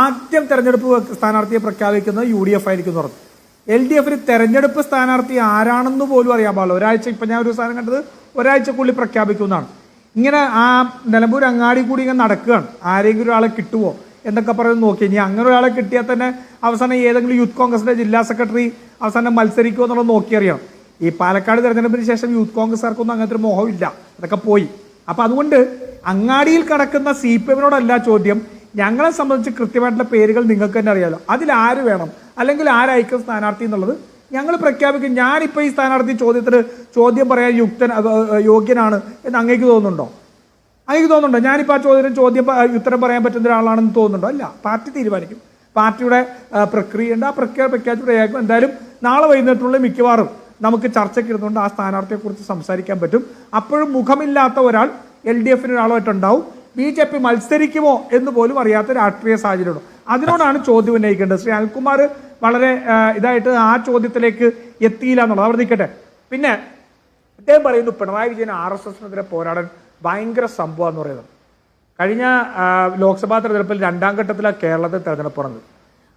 ആദ്യം തെരഞ്ഞെടുപ്പ് സ്ഥാനാർത്ഥിയെ പ്രഖ്യാപിക്കുന്നത് യു ഡി എഫ് ആയിരിക്കും എന്ന് പറഞ്ഞു. എൽ ഡി എഫിന് തെരഞ്ഞെടുപ്പ് സ്ഥാനാർത്ഥി ആരാണെന്ന് പോലും അറിയാൻ പാടില്ല. ഒരാഴ്ച ഇപ്പം ഞാൻ ഒരു സാധനം കണ്ടത് ഒരാഴ്ചക്കുള്ളിൽ പ്രഖ്യാപിക്കുന്നതാണ് ഇങ്ങനെ ആ നിലമ്പൂർ അങ്ങാടി കൂടി ഇങ്ങനെ നടക്കുകയാണ്. ആരെങ്കിലും ഒരാളെ കിട്ടുമോ എന്നൊക്കെ പറയുന്നത് നോക്കി. ഇനി അങ്ങനെ ഒരാളെ കിട്ടിയാൽ തന്നെ അവസാനം ഏതെങ്കിലും യൂത്ത് കോൺഗ്രസിന്റെ ജില്ലാ സെക്രട്ടറി അവസാനം മത്സരിക്കുമോ എന്നുള്ളത് നോക്കിയറിയണം ഈ പാലക്കാട് തെരഞ്ഞെടുപ്പിന് ശേഷം യൂത്ത് കോൺഗ്രസ്സുകാർക്കൊന്നും അങ്ങനത്തെ ഒരു മോഹമില്ല. അതൊക്കെ പോയി. അപ്പൊ അതുകൊണ്ട് അങ്ങാടിയിൽ കിടക്കുന്ന സി പി എമ്മിനോടല്ല ചോദ്യം. ഞങ്ങളെ സംബന്ധിച്ച് കൃത്യമായിട്ടുള്ള പേരുകൾ നിങ്ങൾക്ക് തന്നെ അറിയാലോ. അതിൽ ആര് വേണം? അല്ലെങ്കിൽ ആരായിരിക്കും സ്ഥാനാർത്ഥി എന്നുള്ളത് ഞങ്ങൾ പ്രഖ്യാപിക്കും. ഞാനിപ്പോൾ ഈ സ്ഥാനാർത്ഥി ചോദ്യത്തിന് ചോദ്യം പറയാൻ യുക്തൻ യോഗ്യനാണ് എന്ന് അങ്ങേക്ക് തോന്നുന്നുണ്ടോ? അങ്ങേക്ക് തോന്നുന്നുണ്ടോ? ഞാനിപ്പോൾ ആ ചോദ്യത്തിന് ചോദ്യം ഉത്തരം പറയാൻ പറ്റുന്ന ഒരാളാണെന്ന് തോന്നുന്നുണ്ടോ? അല്ല. പാർട്ടി തീരുമാനിക്കും. പാർട്ടിയുടെ ആ, പ്രക്രിയ ഉണ്ട്. ആ പ്രക്രിയ പ്രഖ്യാപിച്ചിടയാക്കും എന്തായാലും നാളെ വൈകുന്നേരത്തുള്ള മിക്കവാറും നമുക്ക് ചർച്ചയ്ക്ക് ഇരുന്നുകൊണ്ട് ആ സ്ഥാനാർത്ഥിയെക്കുറിച്ച് സംസാരിക്കാൻ പറ്റും. അപ്പോഴും മുഖമില്ലാത്ത ഒരാൾ എൽ ഡി എഫിന് ഒരാളായിട്ടുണ്ടാവും ബി ജെ പി മത്സരിക്കുമോ എന്ന് പോലും അറിയാത്ത രാഷ്ട്രീയ സാഹചര്യമുണ്ട്. അതിനോടാണ് ചോദ്യം ഉന്നയിക്കേണ്ടത്. ശ്രീ അനിൽകുമാർ വളരെ ഇതായിട്ട് ആ ചോദ്യത്തിലേക്ക് എത്തിയില്ല എന്നുള്ളത് അവർ നിൽക്കട്ടെ. പിന്നെ അദ്ദേഹം പറയുന്നു പിണറായി വിജയൻ ആർ എസ് എസിനെതിരെ പോരാടാൻ ഭയങ്കര സംഭവം എന്ന് പറയുന്നത്. കഴിഞ്ഞ ലോക്സഭാ തെരഞ്ഞെടുപ്പിൽ രണ്ടാം ഘട്ടത്തിലാണ് കേരളത്തിൽ തെരഞ്ഞെടുപ്പ് നടന്നത്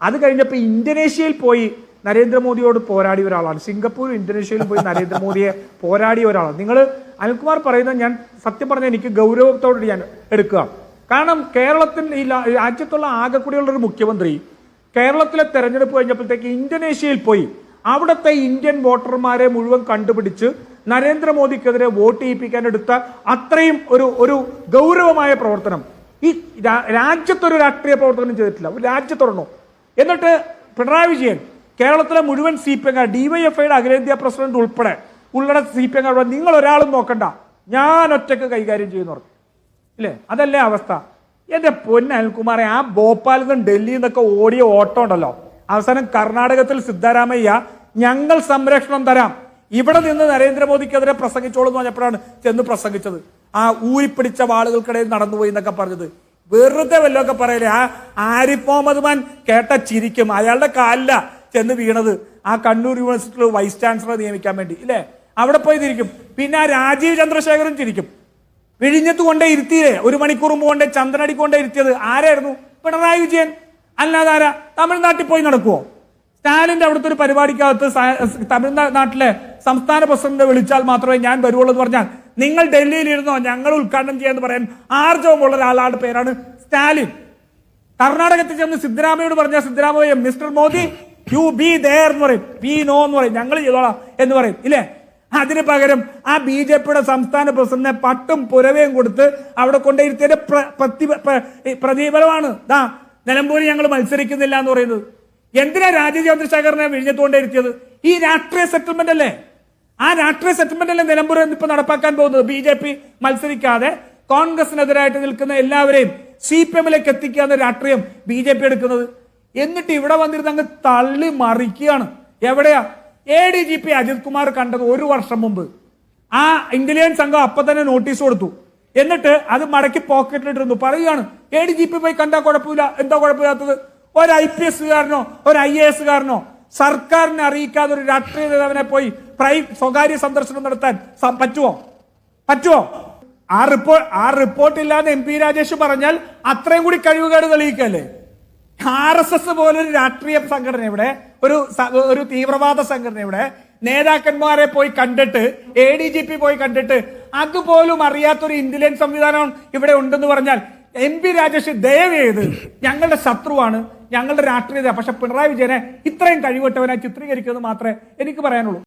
അത് കഴിഞ്ഞപ്പോൾ ഇന്തോനേഷ്യയിൽ പോയി നരേന്ദ്രമോദിയോട് പോരാടിയ ഒരാളാണ്. സിംഗപ്പൂരും ഇന്തോനേഷ്യയിലും പോയി നരേന്ദ്രമോദിയെ പോരാടിയ ഒരാളാണ്. നിങ്ങൾ അനിൽകുമാർ പറയുന്നത് ഞാൻ സത്യം പറഞ്ഞ എനിക്ക് ഗൗരവത്തോട് ഞാൻ എടുക്കുക. കാരണം കേരളത്തിൽ ഈ രാജ്യത്തുള്ള ആകെക്കൂടിയുള്ളൊരു മുഖ്യമന്ത്രി കേരളത്തിലെ തെരഞ്ഞെടുപ്പ് കഴിഞ്ഞപ്പോഴത്തേക്ക് ഇന്തോനേഷ്യയിൽ പോയി. അവിടുത്തെ ഇന്ത്യൻ വോട്ടർമാരെ മുഴുവൻ കണ്ടുപിടിച്ച് നരേന്ദ്രമോദിക്കെതിരെ വോട്ട് ചെയ്യിപ്പിക്കാൻ എടുത്ത അത്രയും ഒരു ഒരു ഗൗരവമായ പ്രവർത്തനം. ഈ രാജ്യത്തൊരു രാഷ്ട്രീയ പ്രവർത്തനം ചെയ്തിട്ടില്ല. ഒരു രാജ്യത്തൊരെണ്ണോ എന്നിട്ട് പിണറായി വിജയൻ കേരളത്തിലെ മുഴുവൻ സി പി എം ഡിവൈഎഫ്ഐയുടെ അഖിലേന്ത്യാ പ്രസിഡന്റ് ഉൾപ്പെടെ ഉൾപ്പെടെ സി പി എം നിങ്ങൾ ഒരാളും നോക്കണ്ട. ഞാൻ ഒറ്റയ്ക്ക് കൈകാര്യം ചെയ്യുന്നു പറഞ്ഞു. ഇല്ലേ? അതല്ലേ അവസ്ഥ. എന്റെ പൊന്ന അനിൽകുമാറെ ആ ഭോപ്പാലിൽ നിന്നും ഡൽഹിയിൽ നിന്നൊക്കെ ഓടിയ ഓട്ടം ഉണ്ടല്ലോ. അവസാനം കർണാടകത്തിൽ സിദ്ധാരാമയ്യ ഞങ്ങൾ സംരക്ഷണം തരാം. ഇവിടെ നിന്ന് നരേന്ദ്രമോദിക്കെതിരെ പ്രസംഗിച്ചോളൂ എന്ന് പറഞ്ഞപ്പോഴാണ് ചെന്ന് പ്രസംഗിച്ചത്. ആ ഊരിപ്പിടിച്ച വാളുകൾക്കിടയിൽ നടന്നുപോയി എന്നൊക്കെ പറഞ്ഞത്. വെറുതെ വല്ലതൊക്കെ പറയലേ ആ ആരിഫ് മുഹമ്മദ് മാൻ കേട്ട ചിരിക്കും. അയാളുടെ കാലില ചെന്ന് വീണത്. ആ കണ്ണൂർ യൂണിവേഴ്സിറ്റിയിൽ വൈസ് ചാൻസലറെ നിയമിക്കാൻ വേണ്ടി. ഇല്ലേ? അവിടെ പോയി തിരിക്കും. പിന്നെ രാജീവ് ചന്ദ്രശേഖരൻ തിരിക്കും. വിഴിഞ്ഞത്ത് കൊണ്ടേ ഇരുത്തിയില്ലേ ഒരു മണിക്കൂർ മുമ്പ് കൊണ്ടേ ചന്ദ്രനടി കൊണ്ടേ ഇരുത്തിയത് ആരായിരുന്നു? പിണറായി വിജയൻ. അല്ലാതെ ആരാ? തമിഴ്നാട്ടിൽ പോയി നടക്കുവോ? സ്റ്റാലിന്റെ അവിടുത്തെ ഒരു പരിപാടിക്കകത്ത് തമിഴ്നാട്ടിലെ സംസ്ഥാന പ്രസിഡന്റ് വിളിച്ചാൽ മാത്രമേ ഞാൻ വരുവുള്ളൂ എന്ന് പറഞ്ഞാൽ നിങ്ങൾ ഡൽഹിയിൽ ഇരുന്നോ ഞങ്ങൾ ഉദ്ഘാടനം ചെയ്യാന്ന് പറയാൻ ആർജവമുള്ള ഒരാളുടെ പേരാണ് സ്റ്റാലിൻ. കർണാടകത്തിൽ ചെന്ന് സിദ്ധരാമയോട് പറഞ്ഞ Siddaramaiah mister Modi you be there എന്ന് പറയും. ബി നോ എന്ന് പറയും. ഞങ്ങൾ ചെയ്തോളാം എന്ന് പറയും. ഇല്ലേ? അതിന് പകരം ആ ബി ജെ പിയുടെ സംസ്ഥാന പ്രസിഡന്റിനെ പട്ടും പുരവയും കൊടുത്ത് അവിടെ കൊണ്ടിരുത്തിയുടെ പ്രതി- പ്രതിഫലമാണ് ദാ നിലമ്പൂരിൽ ഞങ്ങൾ മത്സരിക്കുന്നില്ല എന്ന് പറയുന്നത്. എന്തിനാ രാജീവ് ചന്ദ്രശേഖരനെ വിഴിഞ്ഞത്തുകൊണ്ടിരുത്തിയത് ഈ രാഷ്ട്രീയ സെറ്റിൽമെന്റ് അല്ലേ? ആ രാഷ്ട്രീയ സെറ്റിൽമെന്റ് അല്ലേ നിലമ്പൂർ ഇപ്പൊ നടപ്പാക്കാൻ പോകുന്നത്? ബി ജെ പി മത്സരിക്കാതെ കോൺഗ്രസിനെതിരായിട്ട് നിൽക്കുന്ന എല്ലാവരെയും സി പി എമ്മിലേക്ക് എത്തിക്കാന്ന് രാഷ്ട്രീയം ബി ജെ പി എടുക്കുന്നത്. എന്നിട്ട് ഇവിടെ വന്നിരുന്ന് അങ്ങ് തള്ളി മറിക്കുകയാണ്. എവിടെയാ? A D G P Ajith Kumar കണ്ടത് ഒരു വർഷം മുമ്പ്. ആ ഇന്റലിജൻസ് സംഘം അപ്പൊ തന്നെ നോട്ടീസ് കൊടുത്തു. എന്നിട്ട് അത് മടക്കി പോക്കറ്റിലിട്ടിരുന്നു പറയുകയാണ് എ ഡി ജി പി പോയി കണ്ടാൽ കുഴപ്പമില്ല. എന്താ കുഴപ്പമില്ലാത്തത്? ഒരു ഐ പി എസ്സുകാരനോ ഒരു ഐ എ എസ്സുകാരനോ സർക്കാരിനെ അറിയിക്കാതെ ഒരു രാഷ്ട്രീയ നേതാവിനെ പോയി പ്രൈ സ്വകാര്യ സന്ദർശനം നടത്താൻ പറ്റുമോ പറ്റുമോ ആ റിപ്പോർട്ട് ആ റിപ്പോർട്ട് ഇല്ലാതെ എം പി രാജേഷ് പറഞ്ഞാൽ അത്രയും കൂടി കഴിവുകേട് തെളിയിക്കല്ലേ? ആർ എസ് എസ് പോലൊരു രാഷ്ട്രീയ സംഘടന ഇവിടെ ഒരു ഒരു തീവ്രവാദ സംഘടന ഇവിടെ. നേതാക്കന്മാരെ പോയി കണ്ടിട്ട് എ ഡി ജി പി പോയി കണ്ടിട്ട് അതുപോലും അറിയാത്തൊരു ഇന്റലിജൻസ് സംവിധാനം ഇവിടെ ഉണ്ടെന്ന് പറഞ്ഞാൽ എം പി രാജേഷ് ദയവ് ചെയ്ത് ഞങ്ങളുടെ ശത്രുവാണ് ഞങ്ങളുടെ രാഷ്ട്രീയത. പക്ഷെ പിണറായി വിജയനെ ഇത്രയും കഴിവട്ടവനായി ചിത്രീകരിക്കുന്നത് മാത്രമേ എനിക്ക് പറയാനുള്ളൂ.